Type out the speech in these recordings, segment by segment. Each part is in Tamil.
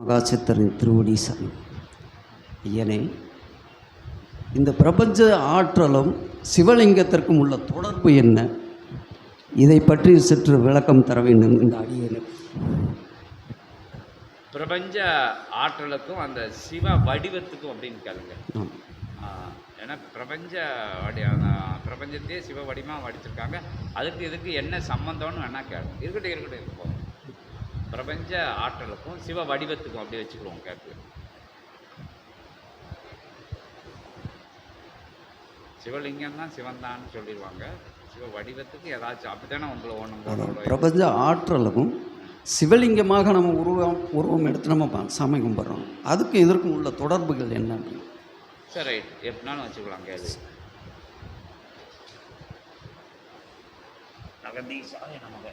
மகாசித்தரின் திருவடி சரணம் ஐயனே இந்த பிரபஞ்ச ஆற்றலும் சிவலிங்கத்திற்கும் உள்ள தொடர்பு என்ன? இதை பற்றி சற்று விளக்கம் தர வேண்டும் இந்த அடியனுக்கு. பிரபஞ்ச ஆற்றலுக்கும் அந்த சிவ வடிவத்துக்கும் அப்படின்னு கேளுங்க. ஏன்னா பிரபஞ்ச வடி பிரபஞ்சத்தையே சிவ வடிவமாக வடிச்சிருக்காங்க. அதுக்கு இதுக்கு என்ன சம்மந்தம்னு வேணா கேளுங்க. இருக்கட்டும் இருக்கட்டும் இருக்கும் பிரபஞ்ச ஆற்றலுக்கும் சிவ வடிவத்துக்கும் அப்படி வச்சுக்கிடுவோம் கேட்கு சிவலிங்கம் தான் சிவன் தான் சொல்லிடுவாங்க. சிவ வடிவத்துக்கு ஏதாச்சும் அப்படித்தானே உங்களை ஒன்று பிரபஞ்ச ஆற்றலும் சிவலிங்கமாக நம்ம உருவம் உருவம் எடுத்து நம்ம ப- சாமி கும்பிட்றோம். அதுக்கு இதற்கும் உள்ள தொடர்புகள் என்ன அப்படின்னு சரி ரைட் எப்படினாலும் வச்சுக்கலாம் கேள்வி நகதீசாய நமக.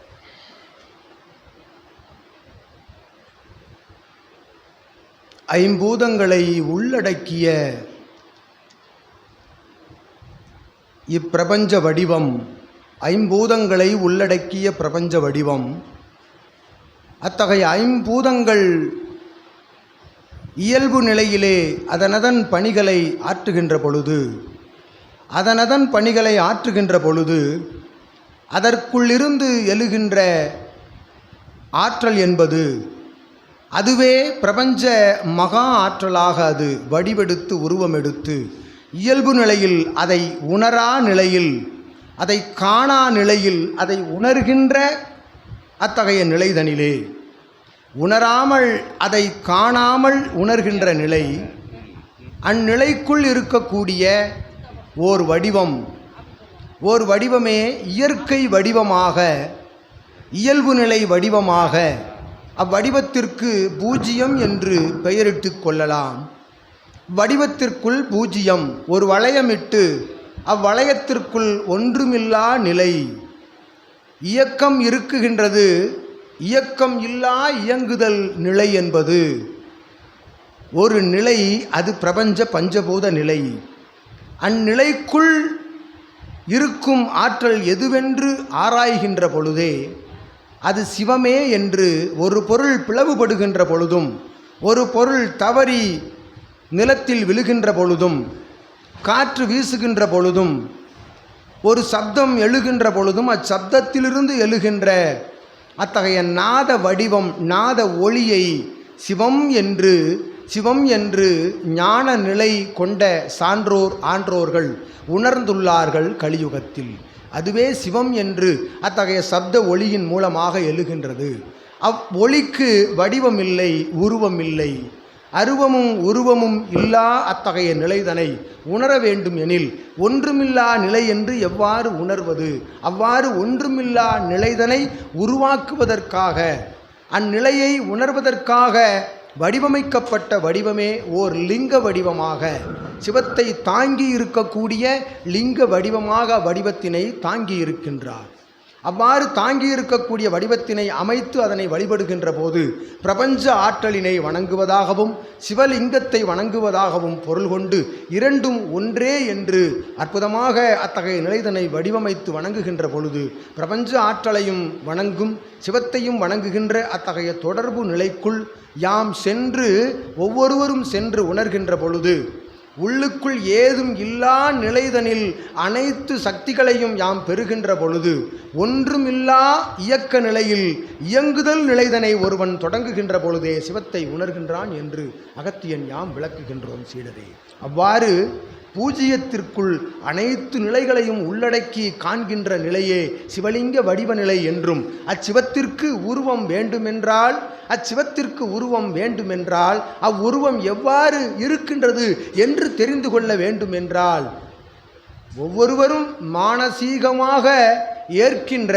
ஐம்பூதங்களை உள்ளடக்கிய இப்பிரபஞ்ச வடிவம் ஐம்பூதங்களை உள்ளடக்கிய பிரபஞ்ச வடிவம். அத்தகைய ஐம்பூதங்கள் இயல்பு நிலையிலே அதனதன் பணிகளை ஆற்றுகின்ற பொழுது அதனதன் பணிகளை ஆற்றுகின்ற பொழுது அதற்குள்ளிருந்து எழுகின்ற ஆற்றல் என்பது அதுவே பிரபஞ்ச மகா ஆற்றலாக அது வடிவெடுத்து உருவமெடுத்து இயல்பு நிலையில் அதை உணரா நிலையில் அதை காணா நிலையில் அதை உணர்கின்ற அத்தகைய நிலைதனிலே. உணராமல் அதை காணாமல் உணர்கின்ற நிலை அந்நிலைக்குள் இருக்கக்கூடிய ஓர் வடிவம். ஓர் வடிவமே இயற்கை வடிவமாக இயல்பு நிலை வடிவமாக அவ்வடிவத்திற்கு பூஜ்ஜியம் என்று பெயரிட்டு கொள்ளலாம். வடிவத்திற்குள் பூஜ்ஜியம் ஒரு வளையமிட்டு அவ்வளையத்திற்குள் ஒன்றுமில்லா நிலை. இயக்கம் இருக்குகின்றது இயக்கம் இல்லா இயங்குதல் நிலை என்பது. ஒரு நிலை அது பிரபஞ்ச பஞ்சபூத நிலை. அந்நிலைக்குள் இருக்கும் ஆற்றல் எதுவென்று ஆராய்கின்ற பொழுதே அது சிவமே என்று ஒரு பொருள் பிளவுபடுகின்ற பொழுதும் ஒரு பொருள் தவறி நிலத்தில் விழுகின்ற பொழுதும் காற்று வீசுகின்ற பொழுதும் ஒரு சப்தம் எழுகின்ற பொழுதும் அச்சப்தத்திலிருந்து எழுகின்ற அத்தகைய நாத வடிவம் நாத ஒளியை சிவம் என்று சிவம் என்று ஞான நிலை கொண்ட சான்றோர் ஆன்றோர்கள் உணர்ந்துள்ளார்கள் கலியுகத்தில். அதுவே சிவம் என்று அத்தகைய சப்த ஒளியின் மூலமாக எழுகின்றது. அவ் ஒளிக்கு வடிவமில்லை உருவமில்லை. அருவமும் உருவமும் இல்லா அத்தகைய நிலைதனை உணர வேண்டும் எனில் ஒன்றுமில்லா நிலை என்று எவ்வாறு உணர்வது? அவ்வாறு ஒன்றுமில்லா நிலைதனை உருவாக்குவதற்காக அந்நிலையை உணர்வதற்காக வடிவமைக்கப்பட்ட வடிவமே ஓர் லிங்க வடிவமாக. சிவத்தை தாங்கி இருக்கக்கூடிய லிங்க வடிவமாக வடிவத்தினை தாங்கி இருக்கின்றார். அவ்வாறு தாங்கி இருக்கக்கூடிய வடிவத்தினை அமைத்து அதனை வழிபடுகின்ற போது பிரபஞ்ச ஆற்றலினை வணங்குவதாகவும் சிவலிங்கத்தை வணங்குவதாகவும் பொருள் கொண்டு இரண்டும் ஒன்றே என்று அற்புதமாக அத்தகைய நிலைதனை வடிவமைத்து வணங்குகின்ற பொழுது பிரபஞ்ச ஆற்றலையும் வணங்கும் சிவத்தையும் வணங்குகின்ற அத்தகைய தொடர்பு நிலைக்குள் யாம் சென்று ஒவ்வொருவரும் சென்று உணர்கின்ற பொழுது உள்ளுக்குள் ஏதும் இல்லா நிலைதனில் அனைத்து சக்திகளையும் யாம் பெறுகின்ற பொழுது ஒன்றுமில்லா இயக்க நிலையில் இயங்குதல் நிலைதனை ஒருவன் தொடங்குகின்ற பொழுதே சிவத்தை உணர்கின்றான் என்று அகத்தியன் யாம் விளக்குகின்றோம் சீடரே. அவ்வாறு பூஜ்ஜியத்திற்குள் அனைத்து நிலைகளையும் உள்ளடக்கி காண்கின்ற நிலையே சிவலிங்க வடிவ நிலை என்றும் அச்சிவத்திற்கு உருவம் வேண்டுமென்றால் அச்சிவத்திற்கு உருவம் வேண்டுமென்றால் அவ்வுருவம் எவ்வாறு இருக்கின்றது என்று தெரிந்து கொள்ள வேண்டுமென்றால் ஒவ்வொருவரும் மானசீகமாக ஏற்கின்ற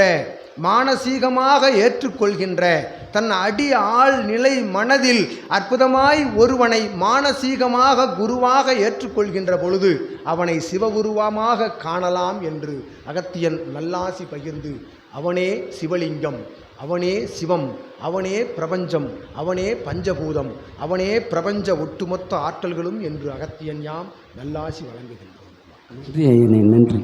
மானசீகமாக ஏற்றுக்கொள்கின்ற தன் அடி ஆள் நிலை மனதில் அற்புதமாய் ஒருவனை மானசீகமாக குருவாக ஏற்றுக்கொள்கின்ற பொழுது அவனை சிவகுருவமாக காணலாம் என்று அகத்தியன் நல்லாசி பகிர்ந்து அவனே சிவலிங்கம் அவனே சிவம் அவனே பிரபஞ்சம் அவனே பஞ்சபூதம் அவனே பிரபஞ்ச ஒட்டுமொத்த ஆற்றல்களும் என்று அகத்தியன் யாம் நல்லாசி வழங்குகின்றோம் நன்றி நன்றி.